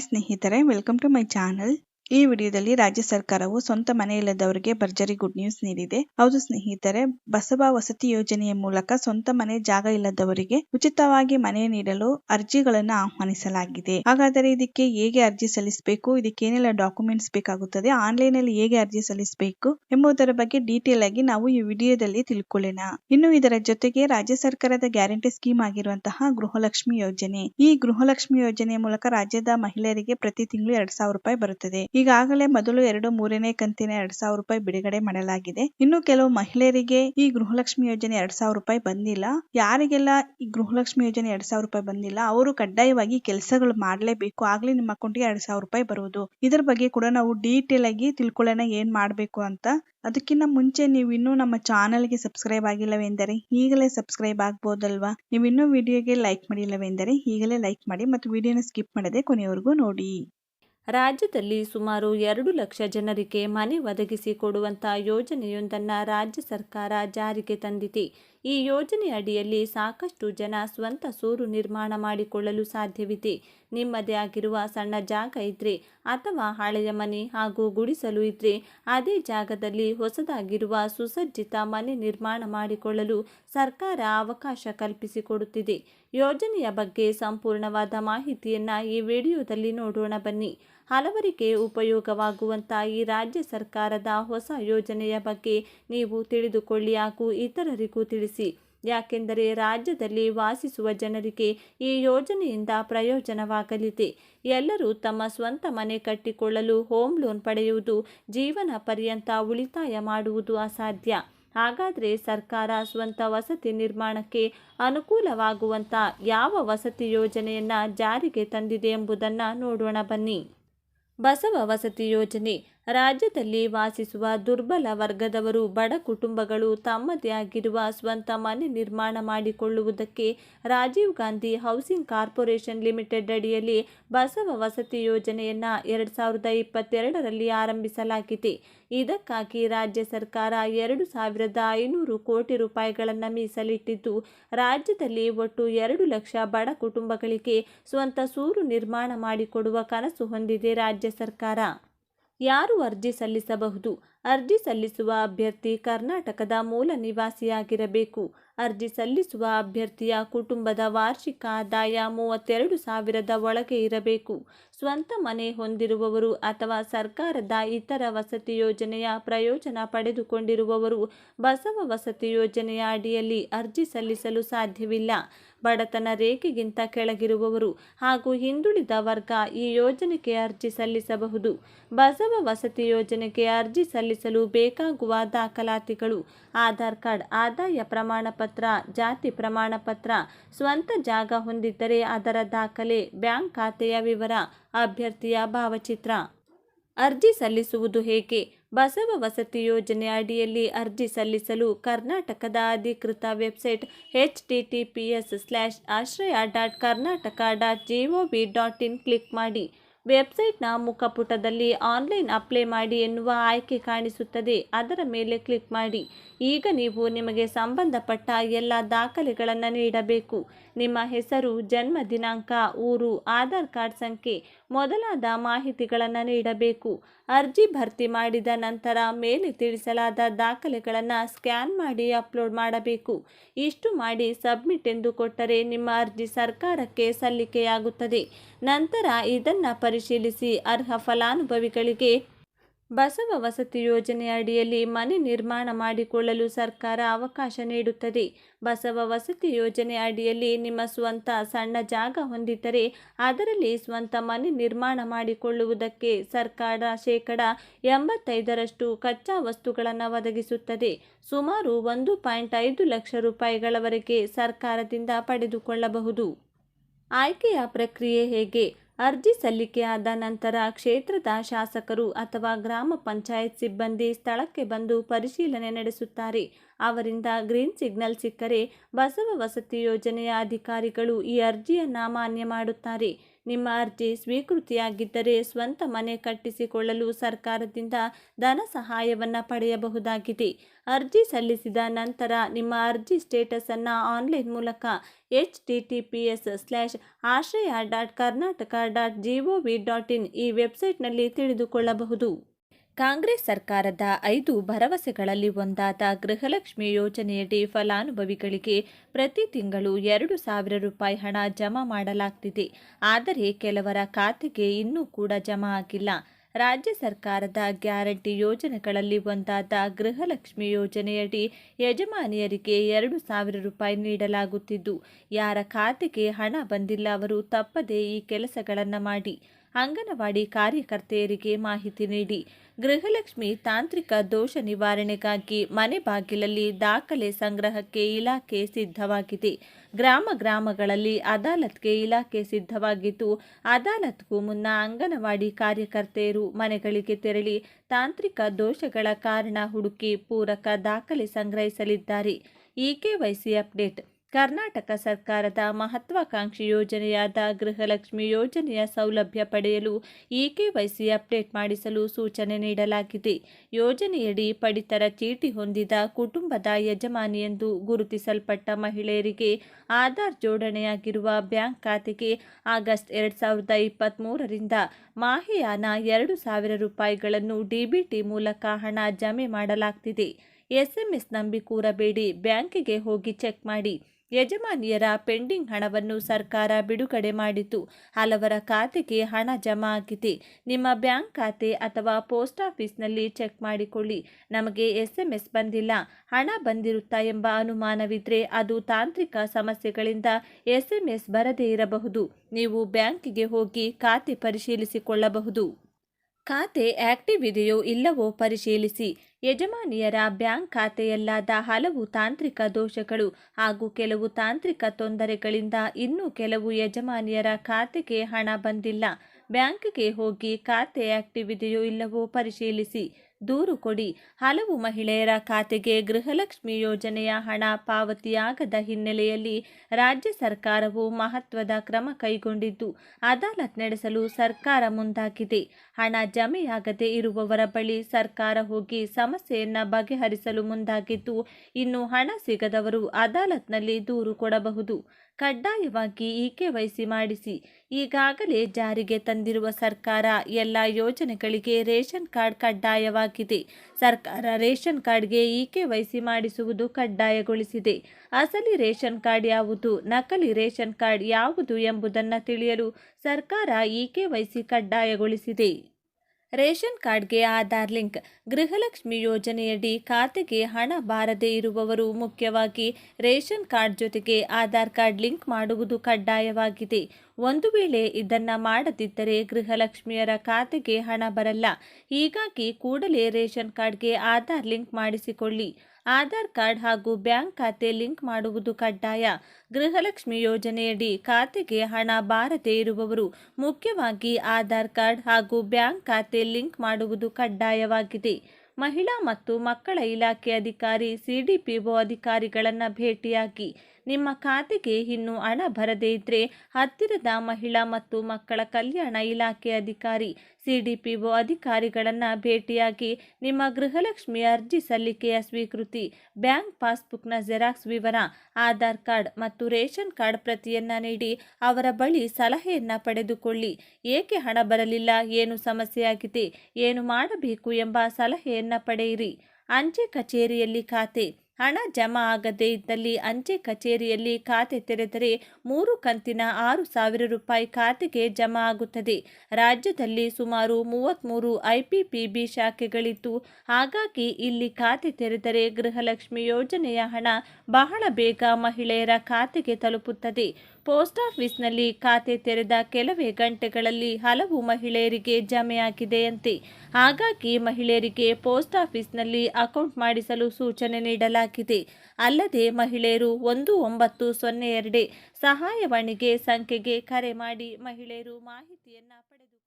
स्नेहितर welcome to my channel ಈ ವಿಡಿಯೋದಲ್ಲಿ ರಾಜ್ಯ ಸರ್ಕಾರವು ಸ್ವಂತ ಮನೆ ಇಲ್ಲದವರಿಗೆ ಭರ್ಜರಿ ಗುಡ್ ನ್ಯೂಸ್ ನೀಡಿದೆ. ಹೌದು ಸ್ನೇಹಿತರೆ, ಬಸವ ವಸತಿ ಯೋಜನೆಯ ಮೂಲಕ ಸ್ವಂತ ಮನೆ ಜಾಗ ಇಲ್ಲದವರಿಗೆ ಉಚಿತವಾಗಿ ಮನೆ ನೀಡಲು ಅರ್ಜಿಗಳನ್ನು ಆಹ್ವಾನಿಸಲಾಗಿದೆ. ಹಾಗಾದರೆ ಇದಕ್ಕೆ ಹೇಗೆ ಅರ್ಜಿ ಸಲ್ಲಿಸಬೇಕು? ಇದಕ್ಕೆ ಏನೆಲ್ಲ ಡಾಕ್ಯುಮೆಂಟ್ಸ್ ಬೇಕಾಗುತ್ತದೆ? ಆನ್ಲೈನ್ ಅಲ್ಲಿ ಹೇಗೆ ಅರ್ಜಿ ಸಲ್ಲಿಸಬೇಕು ಎಂಬುದರ ಬಗ್ಗೆ ಡೀಟೇಲ್ ಆಗಿ ನಾವು ಈ ವಿಡಿಯೋದಲ್ಲಿ ತಿಳ್ಕೊಳ್ಳೋಣ. ಇನ್ನು ಇದರ ಜೊತೆಗೆ ರಾಜ್ಯ ಸರ್ಕಾರದ ಗ್ಯಾರಂಟಿ ಸ್ಕೀಮ್ ಆಗಿರುವಂತಹ ಗೃಹಲಕ್ಷ್ಮಿ ಯೋಜನೆ. ಈ ಗೃಹಲಕ್ಷ್ಮಿ ಯೋಜನೆಯ ಮೂಲಕ ರಾಜ್ಯದ ಮಹಿಳೆಯರಿಗೆ ಪ್ರತಿ ತಿಂಗಳು ಎರಡ್ ಸಾವಿರ ರೂಪಾಯಿ ಬರುತ್ತದೆ. ಈಗಾಗಲೇ ಮೊದಲು ಎರಡು ಮೂರನೇ ಕಂತಿನ ಎರಡ್ ಸಾವಿರ ರೂಪಾಯಿ ಬಿಡುಗಡೆ ಮಾಡಲಾಗಿದೆ. ಇನ್ನು ಕೆಲವು ಮಹಿಳೆಯರಿಗೆ ಈ ಗೃಹಲಕ್ಷ್ಮಿ ಯೋಜನೆ ಎರಡ್ ಸಾವಿರ ರೂಪಾಯಿ ಬಂದಿಲ್ಲ. ಯಾರಿಗೆಲ್ಲ ಈ ಗೃಹಲಕ್ಷ್ಮಿ ಯೋಜನೆ ಎರಡ್ ಸಾವಿರ ರೂಪಾಯಿ ಬಂದಿಲ್ಲ, ಅವರು ಕಡ್ಡಾಯವಾಗಿ ಕೆಲಸಗಳು ಮಾಡಲೇಬೇಕು. ಆಗ್ಲೇ ನಿಮ್ಮ ಅಕೌಂಟ್ಗೆ ಎರಡ್ ಸಾವಿರ ರೂಪಾಯಿ ಬರುವುದು. ಇದರ ಬಗ್ಗೆ ಕೂಡ ನಾವು ಡೀಟೇಲ್ ಆಗಿ ತಿಳ್ಕೊಳ್ಳೋಣ, ಏನ್ ಮಾಡ್ಬೇಕು ಅಂತ. ಅದಕ್ಕಿಂತ ಮುಂಚೆ ನೀವು ಇನ್ನೂ ನಮ್ಮ ಚಾನಲ್ಗೆ ಸಬ್ಸ್ಕ್ರೈಬ್ ಆಗಿಲ್ಲವೆಂದರೆ ಈಗಲೇ ಸಬ್ಸ್ಕ್ರೈಬ್ ಆಗ್ಬೋದಲ್ವಾ? ನೀವು ಇನ್ನೂ ವಿಡಿಯೋಗೆ ಲೈಕ್ ಮಾಡಿಲ್ಲವೆಂದರೆ ಈಗಲೇ ಲೈಕ್ ಮಾಡಿ ಮತ್ತು ವಿಡಿಯೋನ ಸ್ಕಿಪ್ ಮಾಡದೆ ಕೊನೆಯವರೆಗೂ ನೋಡಿ. ರಾಜ್ಯದಲ್ಲಿ ಸುಮಾರು ಎರಡು ಲಕ್ಷ ಜನರಿಗೆ ಮನೆ ಒದಗಿಸಿ ಕೊಡುವಂಥ ಯೋಜನೆಯೊಂದನ್ನು ರಾಜ್ಯ ಸರ್ಕಾರ ಜಾರಿಗೆ ತಂದಿದೆ. ಈ ಯೋಜನೆ ಅಡಿಯಲ್ಲಿ ಸಾಕಷ್ಟು ಜನ ಸ್ವಂತ ಸೂರು ನಿರ್ಮಾಣ ಮಾಡಿಕೊಳ್ಳಲು ಸಾಧ್ಯವಿದೆ. ನಿಮ್ಮದೇ ಆಗಿರುವ ಸಣ್ಣ ಜಾಗ ಇದ್ದರೆ ಅಥವಾ ಹಳೆಯ ಮನೆ ಹಾಗೂ ಗುಡಿಸಲು ಇದ್ದರೆ ಅದೇ ಜಾಗದಲ್ಲಿ ಹೊಸದಾಗಿರುವ ಸುಸಜ್ಜಿತ ಮನೆ ನಿರ್ಮಾಣ ಮಾಡಿಕೊಳ್ಳಲು ಸರ್ಕಾರ ಅವಕಾಶ ಕಲ್ಪಿಸಿಕೊಡುತ್ತಿದೆ. ಯೋಜನೆಯ ಬಗ್ಗೆ ಸಂಪೂರ್ಣವಾದ ಮಾಹಿತಿಯನ್ನು ಈ ವಿಡಿಯೋದಲ್ಲಿ ನೋಡೋಣ ಬನ್ನಿ. ಹಲವರಿಗೆ ಉಪಯೋಗವಾಗುವಂಥ ಈ ರಾಜ್ಯ ಸರ್ಕಾರದ ಹೊಸ ಯೋಜನೆಯ ಬಗ್ಗೆ ನೀವು ತಿಳಿದುಕೊಳ್ಳಿ ಹಾಗೂ ಇತರರಿಗೂ ತಿಳಿಸಿ. ಯಾಕೆಂದರೆ ರಾಜ್ಯದಲ್ಲಿ ವಾಸಿಸುವ ಜನರಿಗೆ ಈ ಯೋಜನೆಯಿಂದ ಪ್ರಯೋಜನವಾಗಲಿದೆ. ಎಲ್ಲರೂ ತಮ್ಮ ಸ್ವಂತ ಮನೆ ಕಟ್ಟಿಕೊಳ್ಳಲು ಹೋಮ್ ಲೋನ್ ಪಡೆಯುವುದು ಜೀವನ ಪರ್ಯಂತ ಉಳಿತಾಯ ಮಾಡುವುದು ಅಸಾಧ್ಯ. ಹಾಗಾದರೆ ಸರ್ಕಾರ ಸ್ವಂತ ವಸತಿ ನಿರ್ಮಾಣಕ್ಕೆ ಅನುಕೂಲವಾಗುವಂಥ ಯಾವ ವಸತಿ ಯೋಜನೆಯನ್ನು ಜಾರಿಗೆ ತಂದಿದೆ ಎಂಬುದನ್ನು ನೋಡೋಣ ಬನ್ನಿ. ಬಸವ ವಸತಿ ಯೋಜನೆ ರಾಜ್ಯದಲ್ಲಿ ವಾಸಿಸುವ ದುರ್ಬಲ ವರ್ಗದವರು, ಬಡ ಕುಟುಂಬಗಳು ತಮ್ಮದೇ ಆಗಿರುವ ಸ್ವಂತ ಮನೆ ನಿರ್ಮಾಣ ಮಾಡಿಕೊಳ್ಳುವುದಕ್ಕೆ Rajiv Gandhi housing corporation limited ಅಡಿಯಲ್ಲಿ ಬಸವ ವಸತಿ ಯೋಜನೆಯನ್ನು ಎರಡು ಸಾವಿರದ ಇಪ್ಪತ್ತೆರಡರಲ್ಲಿ ಆರಂಭಿಸಲಾಗಿದೆ. ಇದಕ್ಕಾಗಿ ರಾಜ್ಯ ಸರ್ಕಾರ ಎರಡು ಸಾವಿರದ ಐನೂರು ಕೋಟಿ ರೂಪಾಯಿಗಳನ್ನು ಮೀಸಲಿಟ್ಟಿದ್ದು, ರಾಜ್ಯದಲ್ಲಿ ಒಟ್ಟು ಎರಡು ಲಕ್ಷ ಬಡ ಕುಟುಂಬಗಳಿಗೆ ಸ್ವಂತ ಸೂರು ನಿರ್ಮಾಣ ಮಾಡಿಕೊಡುವ ಕನಸು ಹೊಂದಿದೆ ರಾಜ್ಯ ಸರ್ಕಾರ. ಯಾರು ಅರ್ಜಿ ಸಲ್ಲಿಸಬಹುದು? ಅರ್ಜಿ ಸಲ್ಲಿಸುವ ಅಭ್ಯರ್ಥಿ ಕರ್ನಾಟಕದ ಮೂಲ ನಿವಾಸಿಯಾಗಿರಬೇಕು. ಅರ್ಜಿ ಸಲ್ಲಿಸುವ ಅಭ್ಯರ್ಥಿಯ ಕುಟುಂಬದ ವಾರ್ಷಿಕ ಆದಾಯ ಮೂವತ್ತೆರಡು ಸಾವಿರದ ಒಳಗೆ ಇರಬೇಕು. ಸ್ವಂತ ಮನೆ ಹೊಂದಿರುವವರು ಅಥವಾ ಸರ್ಕಾರದ ಇತರ ವಸತಿ ಯೋಜನೆಯ ಪ್ರಯೋಜನ ಪಡೆದುಕೊಂಡಿರುವವರು ಬಸವ ವಸತಿ ಯೋಜನೆಯ ಅಡಿಯಲ್ಲಿ ಅರ್ಜಿ ಸಲ್ಲಿಸಲು ಸಾಧ್ಯವಿಲ್ಲ. ಬಡತನ ರೇಖೆಗಿಂತ ಕೆಳಗಿರುವವರು ಹಾಗೂ ಹಿಂದುಳಿದ ವರ್ಗ ಈ ಯೋಜನೆಗೆ ಅರ್ಜಿ ಸಲ್ಲಿಸಬಹುದು. ಬಸವ ವಸತಿ ಯೋಜನೆಗೆ ಅರ್ಜಿ ಸಲ್ಲಿಸಲು ಬೇಕಾಗುವ ದಾಖಲಾತಿಗಳು, ಆಧಾರ್ ಕಾರ್ಡ್, ಆದಾಯ ಪ್ರಮಾಣ ಪತ್ರ ಜಾತಿ ಪ್ರಮಾಣ ಪತ್ರ ಸ್ವಂತ ಜಾಗ ಹೊಂದಿದ್ದರೆ ಅದರ ದಾಖಲೆ, ಬ್ಯಾಂಕ್ ಖಾತೆಯ ವಿವರ, ಅಭ್ಯರ್ಥಿಯ ಭಾವಚಿತ್ರ. ಅರ್ಜಿ ಸಲ್ಲಿಸುವುದು ಹೇಗೆ? ಬಸವ ವಸತಿ ಯೋಜನೆ ಅಡಿಯಲ್ಲಿ ಅರ್ಜಿ ಸಲ್ಲಿಸಲು ಕರ್ನಾಟಕದ ಅಧಿಕೃತ website H T T P S slash Ashraya dot Karnataka dot G dot in click ಮಾಡಿ. ವೆಬ್ಸೈಟ್ನ ಮುಖಪುಟದಲ್ಲಿ ಆನ್ಲೈನ್ ಅಪ್ಲೈ ಮಾಡಿ ಎನ್ನುವ ಆಯ್ಕೆ ಕಾಣಿಸುತ್ತದೆ. ಅದರ ಮೇಲೆ ಕ್ಲಿಕ್ ಮಾಡಿ. ಈಗ ನೀವು ನಿಮಗೆ ಸಂಬಂಧಪಟ್ಟ ಎಲ್ಲ ದಾಖಲೆಗಳನ್ನು ನೀಡಬೇಕು. ನಿಮ್ಮ ಹೆಸರು, ಜನ್ಮ ದಿನಾಂಕ, ಊರು, ಆಧಾರ್ ಕಾರ್ಡ್ ಸಂಖ್ಯೆ ಮೊದಲಾದ ಮಾಹಿತಿಗಳನ್ನು ನೀಡಬೇಕು. ಅರ್ಜಿ ಭರ್ತಿ ಮಾಡಿದ ನಂತರ ಮೇಲೆ ತಿಳಿಸಲಾದ ದಾಖಲೆಗಳನ್ನು ಸ್ಕ್ಯಾನ್ ಮಾಡಿ ಅಪ್ಲೋಡ್ ಮಾಡಬೇಕು. ಇಷ್ಟು ಮಾಡಿ ಸಬ್ಮಿಟ್ ಎಂದು ಕೊಟ್ಟರೆ ನಿಮ್ಮ ಅರ್ಜಿ ಸರ್ಕಾರಕ್ಕೆ ಸಲ್ಲಿಕೆಯಾಗುತ್ತದೆ. ನಂತರ ಇದನ್ನು ಪರಿಶೀಲಿಸಿ ಅರ್ಹ ಫಲಾನುಭವಿಗಳಿಗೆ ಬಸವ ವಸತಿ ಯೋಜನೆ ಅಡಿಯಲ್ಲಿ ಮನೆ ನಿರ್ಮಾಣ ಮಾಡಿಕೊಳ್ಳಲು ಸರ್ಕಾರ ಅವಕಾಶ ನೀಡುತ್ತದೆ. ಬಸವ ವಸತಿ ಯೋಜನೆ ಅಡಿಯಲ್ಲಿ ನಿಮ್ಮ ಸ್ವಂತ ಸಣ್ಣ ಜಾಗ ಹೊಂದಿದ್ದರೆ ಅದರಲ್ಲಿ ಸ್ವಂತ ಮನೆ ನಿರ್ಮಾಣ ಮಾಡಿಕೊಳ್ಳುವುದಕ್ಕೆ ಸರ್ಕಾರ ಶೇಕಡ ಎಂಬತ್ತೈದರಷ್ಟು ಕಚ್ಚಾ ವಸ್ತುಗಳನ್ನು ಒದಗಿಸುತ್ತದೆ. ಸುಮಾರು ಒಂದು ಪಾಯಿಂಟ್ ಐದು ಲಕ್ಷ ರೂಪಾಯಿಗಳವರೆಗೆ ಸರ್ಕಾರದಿಂದ ಪಡೆದುಕೊಳ್ಳಬಹುದು. ಆಯ್ಕೆಯ ಪ್ರಕ್ರಿಯೆ ಹೇಗೆ? ಅರ್ಜಿ ಸಲ್ಲಿಕೆಯಾದ ನಂತರ ಕ್ಷೇತ್ರದ ಶಾಸಕರು ಅಥವಾ ಗ್ರಾಮ ಪಂಚಾಯತ್ ಸಿಬ್ಬಂದಿ ಸ್ಥಳಕ್ಕೆ ಬಂದು ಪರಿಶೀಲನೆ ನಡೆಸುತ್ತಾರೆ. ಅವರಿಂದ ಗ್ರೀನ್ ಸಿಗ್ನಲ್ ಸಿಕ್ಕರೆ ಬಸವ ವಸತಿ ಯೋಜನೆಯ ಅಧಿಕಾರಿಗಳು ಈ ಅರ್ಜಿಯನ್ನು ಮಾನ್ಯ ಮಾಡುತ್ತಾರೆ. ನಿಮ್ಮ ಅರ್ಜಿ ಸ್ವೀಕೃತಿಯಾಗಿದ್ದರೆ ಸ್ವಂತ ಮನೆ ಕಟ್ಟಿಸಿಕೊಳ್ಳಲು ಸರ್ಕಾರದಿಂದ ಧನ ಸಹಾಯವನ್ನು ಪಡೆಯಬಹುದಾಗಿದೆ. ಅರ್ಜಿ ಸಲ್ಲಿಸಿದ ನಂತರ ನಿಮ್ಮ ಅರ್ಜಿ ಸ್ಟೇಟಸನ್ನು ಆನ್ಲೈನ್ ಮೂಲಕ H T T P S slash Ashraya dot Karnataka dot G O V dot in ಈ ವೆಬ್ಸೈಟ್ನಲ್ಲಿ ತಿಳಿದುಕೊಳ್ಳಬಹುದು. ಕಾಂಗ್ರೆಸ್ ಸರ್ಕಾರದ ಐದು ಭರವಸೆಗಳಲ್ಲಿ ಒಂದಾದ ಗೃಹಲಕ್ಷ್ಮಿ ಯೋಜನೆಯಡಿ ಫಲಾನುಭವಿಗಳಿಗೆ ಪ್ರತಿ ತಿಂಗಳು ಎರಡು ಸಾವಿರ ರೂಪಾಯಿ ಹಣ ಜಮಾ ಮಾಡಲಾಗ್ತಿದೆ. ಆದರೆ ಕೆಲವರ ಖಾತೆಗೆ ಇನ್ನೂ ಕೂಡ ಜಮಾ ಆಗಿಲ್ಲ. ರಾಜ್ಯ ಸರ್ಕಾರದ ಗ್ಯಾರಂಟಿ ಯೋಜನೆಗಳಲ್ಲಿ ಒಂದಾದ ಗೃಹಲಕ್ಷ್ಮಿ ಯೋಜನೆಯಡಿ ಯಜಮಾನಿಯರಿಗೆ ಎರಡು ಸಾವಿರ ರೂಪಾಯಿ ನೀಡಲಾಗುತ್ತಿದ್ದು, ಯಾರ ಖಾತೆಗೆ ಹಣ ಬಂದಿಲ್ಲ ಅವರು ತಪ್ಪದೇ ಈ ಕೆಲಸಗಳನ್ನು ಮಾಡಿ. ಅಂಗನವಾಡಿ ಕಾರ್ಯಕರ್ತೆಯರಿಗೆ ಮಾಹಿತಿ ನೀಡಿ ಗೃಹಲಕ್ಷ್ಮಿ ತಾಂತ್ರಿಕ ದೋಷ ನಿವಾರಣೆಗಾಗಿ ಮನೆ ಬಾಗಿಲಲ್ಲಿ ದಾಖಲೆ ಸಂಗ್ರಹಕ್ಕೆ ಇಲಾಖೆ ಸಿದ್ಧವಾಗಿದೆ. ಗ್ರಾಮ ಗ್ರಾಮಗಳಲ್ಲಿ ಅದಾಲತ್ಗೆ ಇಲಾಖೆ ಸಿದ್ಧವಾಗಿದ್ದು, ಅದಾಲತ್ಗೂ ಮುನ್ನ ಅಂಗನವಾಡಿ ಕಾರ್ಯಕರ್ತೆಯರು ಮನೆಗಳಿಗೆ ತೆರಳಿ ತಾಂತ್ರಿಕ ದೋಷಗಳ ಕಾರಣ ಹುಡುಕಿ ಪೂರಕ ದಾಖಲೆ ಸಂಗ್ರಹಿಸಲಿದ್ದಾರೆ. EKYC update. ಕರ್ನಾಟಕ ಸರ್ಕಾರದ ಮಹತ್ವಾಕಾಂಕ್ಷಿ ಯೋಜನೆಯಾದ ಗೃಹಲಕ್ಷ್ಮಿ ಯೋಜನೆಯ ಸೌಲಭ್ಯ ಪಡೆಯಲು ಇಕೆವೈಸಿ ಅಪ್ಡೇಟ್ ಮಾಡಿಸಲು ಸೂಚನೆ ನೀಡಲಾಗಿದೆ. ಯೋಜನೆಯಡಿ ಪಡಿತರ ಚೀಟಿ ಹೊಂದಿದ ಕುಟುಂಬದ ಯಜಮಾನಿಯೆಂದು ಗುರುತಿಸಲ್ಪಟ್ಟ ಮಹಿಳೆಯರಿಗೆ ಆಧಾರ್ ಜೋಡಣೆಯಾಗಿರುವ ಬ್ಯಾಂಕ್ ಖಾತೆಗೆ ಆಗಸ್ಟ್ ಎರಡು ಸಾವಿರದ ಇಪ್ಪತ್ತ್ಮೂರರಿಂದ ಮಾಹೆಯಾನ ಎರಡು ಸಾವಿರ ರೂಪಾಯಿಗಳನ್ನು ಡಿಬಿಟಿ ಮೂಲಕ ಹಣ ಜಮೆ ಮಾಡಲಾಗ್ತಿದೆ. ಎಸ್ಎಂಎಸ್ ನಂಬಿ ಕೂರಬೇಡಿ ಬ್ಯಾಂಕಿಗೆ ಹೋಗಿ ಚೆಕ್ ಮಾಡಿ. ಯಜಮಾನಿಯರ ಪೆಂಡಿಂಗ್ ಹಣವನ್ನು ಸರ್ಕಾರ ಬಿಡುಗಡೆ ಮಾಡಿತು. ಹಲವರ ಖಾತೆಗೆ ಹಣ ಜಮಾ ಆಗಿದೆ. ನಿಮ್ಮ ಬ್ಯಾಂಕ್ ಖಾತೆ ಅಥವಾ ಪೋಸ್ಟ್ ಆಫೀಸ್ನಲ್ಲಿ ಚೆಕ್ ಮಾಡಿಕೊಳ್ಳಿ. ನಮಗೆ ಎಸ್ ಎಂ ಎಸ್ ಬಂದಿಲ್ಲ. ಹಣ ಬಂದಿರುತ್ತಾ ಎಂಬ ಅನುಮಾನವಿದ್ದರೆ ಅದು ತಾಂತ್ರಿಕ ಸಮಸ್ಯೆಗಳಿಂದ ಎಸ್ ಎಂ ಎಸ್ ಬರದೇ ಇರಬಹುದು. ನೀವು ಬ್ಯಾಂಕಿಗೆ ಹೋಗಿ ಖಾತೆ ಪರಿಶೀಲಿಸಿಕೊಳ್ಳಬಹುದು. ಖಾತೆ ಆಕ್ಟಿವ್ ಇದೆಯೋ ಇಲ್ಲವೋ ಪರಿಶೀಲಿಸಿ. ಯಜಮಾನಿಯರ ಬ್ಯಾಂಕ್ ಖಾತೆಯಲ್ಲಾದ ಹಲವು ತಾಂತ್ರಿಕ ದೋಷಗಳು ಹಾಗೂ ಕೆಲವು ತಾಂತ್ರಿಕ ತೊಂದರೆಗಳಿಂದ ಇನ್ನೂ ಕೆಲವು ಯಜಮಾನಿಯರ ಖಾತೆಗೆ ಹಣ ಬಂದಿಲ್ಲ. ಬ್ಯಾಂಕ್ಗೆ ಹೋಗಿ ಖಾತೆ ಆಕ್ಟಿವ್ ಇದೆಯೋ ಇಲ್ಲವೋ ಪರಿಶೀಲಿಸಿ. ದೂರು ಕೊಡಿ. ಹಲವು ಮಹಿಳೆಯರ ಖಾತೆಗೆ ಗೃಹಲಕ್ಷ್ಮಿ ಯೋಜನೆಯ ಹಣ ಪಾವತಿಯಾಗದ ಹಿನ್ನೆಲೆಯಲ್ಲಿ ರಾಜ್ಯ ಸರ್ಕಾರವು ಮಹತ್ವದ ಕ್ರಮ ಕೈಗೊಂಡಿದ್ದು, ಅದಾಲತ್ ನಡೆಸಲು ಸರ್ಕಾರ ಮುಂದಾಗಿದೆ. ಹಣ ಜಮೆಯಾಗದೆ ಇರುವವರ ಬಳಿ ಸರ್ಕಾರ ಹೋಗಿ ಸಮಸ್ಯೆಯನ್ನು ಬಗೆಹರಿಸಲು ಮುಂದಾಗಿದ್ದು, ಇನ್ನು ಹಣ ಸಿಗದವರು ಅದಾಲತ್ನಲ್ಲಿ ದೂರು ಕೊಡಬಹುದು. ಕಡ್ಡಾಯವಾಗಿ ಇಕೆವೈಸಿ ಮಾಡಿಸಿ. ಈಗಾಗಲೇ ಜಾರಿಗೆ ತಂದಿರುವ ಸರ್ಕಾರ ಎಲ್ಲ ಯೋಜನೆಗಳಿಗೆ ರೇಷನ್ ಕಾರ್ಡ್ ಕಡ್ಡಾಯವಾಗಿದೆ ಸರ್ಕಾರ ರೇಷನ್ ಕಾರ್ಡ್ಗೆ ಇಕೆವೈಸಿ ಮಾಡಿಸುವುದು ಕಡ್ಡಾಯಗೊಳಿಸಿದೆ. ಅಸಲಿ ರೇಷನ್ ಕಾರ್ಡ್ ಯಾವುದು? ನಕಲಿ ರೇಷನ್ ಕಾರ್ಡ್ ಯಾವುದು ಎಂಬುದನ್ನು ತಿಳಿಯಲು ಸರ್ಕಾರ ಇಕೆವೈಸಿ ಕಡ್ಡಾಯಗೊಳಿಸಿದೆ. ರೇಷನ್ ಕಾರ್ಡ್ಗೆ ಆಧಾರ್ ಲಿಂಕ್. ಗೃಹಲಕ್ಷ್ಮಿ ಯೋಜನೆಯಡಿ ಖಾತೆಗೆ ಹಣ ಬಾರದೇ ಇರುವವರು ಮುಖ್ಯವಾಗಿ ರೇಷನ್ ಕಾರ್ಡ್ ಜೊತೆಗೆ ಆಧಾರ್ ಕಾರ್ಡ್ ಲಿಂಕ್ ಮಾಡುವುದು ಕಡ್ಡಾಯವಾಗಿದೆ. ಒಂದು ವೇಳೆ ಇದನ್ನು ಮಾಡದಿದ್ದರೆ ಗೃಹಲಕ್ಷ್ಮಿಯರ ಖಾತೆಗೆ ಹಣ ಬರಲ್ಲ. ಹೀಗಾಗಿ ಕೂಡಲೇ ರೇಷನ್ ಕಾರ್ಡ್ಗೆ ಆಧಾರ್ ಲಿಂಕ್ ಮಾಡಿಸಿಕೊಳ್ಳಿ. ಆಧಾರ್ ಕಾರ್ಡ್ ಹಾಗೂ ಬ್ಯಾಂಕ್ ಖಾತೆ ಲಿಂಕ್ ಮಾಡುವುದು ಕಡ್ಡಾಯ. ಗೃಹಲಕ್ಷ್ಮಿ ಯೋಜನೆಯಡಿ ಖಾತೆಗೆ ಹಣ ಬಾರದೇ ಇರುವವರು ಮುಖ್ಯವಾಗಿ ಆಧಾರ್ ಕಾರ್ಡ್ ಹಾಗೂ ಬ್ಯಾಂಕ್ ಖಾತೆ ಲಿಂಕ್ ಮಾಡುವುದು ಕಡ್ಡಾಯವಾಗಿದೆ. ಮಹಿಳಾ ಮತ್ತು ಮಕ್ಕಳ ಇಲಾಖೆ ಅಧಿಕಾರಿ, ಸಿಡಿಪಿಒ ಅಧಿಕಾರಿಗಳನ್ನು ಭೇಟಿಯಾಗಿ ನಿಮ್ಮ ಖಾತೆಗೆ ಇನ್ನೂ ಹಣ ಬರದೇ ಇದ್ದರೆ ಹತ್ತಿರದ ಮಹಿಳಾ ಮತ್ತು ಮಕ್ಕಳ ಕಲ್ಯಾಣ ಇಲಾಖೆ ಅಧಿಕಾರಿ, ಸಿಡಿಪಿಒ ಅಧಿಕಾರಿಗಳನ್ನು ಭೇಟಿಯಾಗಿ ನಿಮ್ಮ ಗೃಹಲಕ್ಷ್ಮಿ ಅರ್ಜಿ ಸಲ್ಲಿಕೆಯ ಸ್ವೀಕೃತಿ, ಬ್ಯಾಂಕ್ ಪಾಸ್ಬುಕ್ನ ಜೆರಾಕ್ಸ್ ವಿವರ, ಆಧಾರ್ ಕಾರ್ಡ್ ಮತ್ತು ರೇಷನ್ ಕಾರ್ಡ್ ಪ್ರತಿಯನ್ನು ನೀಡಿ ಅವರ ಬಳಿ ಸಲಹೆಯನ್ನು ಪಡೆದುಕೊಳ್ಳಿ. ಏಕೆ ಹಣ ಬರಲಿಲ್ಲ? ಏನು ಸಮಸ್ಯೆಯಾಗಿದೆ ಏನು ಮಾಡಬೇಕು ಎಂಬ ಸಲಹೆಯನ್ನು ಪಡೆಯಿರಿ. ಅಂಚೆ ಕಚೇರಿಯಲ್ಲಿ ಖಾತೆ ಹಣ ಜಮಾ ಆಗದೇ ಇದ್ದಲ್ಲಿ ಅಂಚೆ ಕಚೇರಿಯಲ್ಲಿ ಖಾತೆ ತೆರೆದರೆ ಮೂರು ಕಂತಿನ ಆರು ಸಾವಿರ ರೂಪಾಯಿ ಖಾತೆಗೆ ಜಮಾ ಆಗುತ್ತದೆ. ರಾಜ್ಯದಲ್ಲಿ ಸುಮಾರು ಮೂವತ್ತ್ಮೂರು ಐಪಿಪಿಬಿ ಶಾಖೆಗಳಿದ್ದು, ಹಾಗಾಗಿ ಇಲ್ಲಿ ಖಾತೆ ತೆರೆದರೆ ಗೃಹಲಕ್ಷ್ಮಿ ಯೋಜನೆಯ ಹಣ ಬಹಳ ಬೇಗ ಮಹಿಳೆಯರ ಖಾತೆಗೆ ತಲುಪುತ್ತದೆ. ಪೋಸ್ಟ್ ಆಫೀಸ್ನಲ್ಲಿ ಖಾತೆ ತೆರೆದ ಕೆಲವೇ ಗಂಟೆಗಳಲ್ಲಿ ಹಲವು ಮಹಿಳೆಯರಿಗೆ ಜಮೆಯಾಗಿದೆಯಂತೆ ಹಾಗಾಗಿ ಮಹಿಳೆಯರಿಗೆ ಪೋಸ್ಟ್ ಆಫೀಸ್ನಲ್ಲಿ ಅಕೌಂಟ್ ಮಾಡಿಸಲು ಸೂಚನೆ ನೀಡಲಾಗಿದೆ. ಅಲ್ಲದೆ ಮಹಿಳೆಯರು ಒಂದು ಒಂಬತ್ತು ಸೊನ್ನೆ ಎರಡೇ ಸಹಾಯವಾಣಿಗೆ ಸಂಖ್ಯೆಗೆ ಕರೆ ಮಾಡಿ ಮಹಿಳೆಯರು ಮಾಹಿತಿಯನ್ನು ಪಡೆದು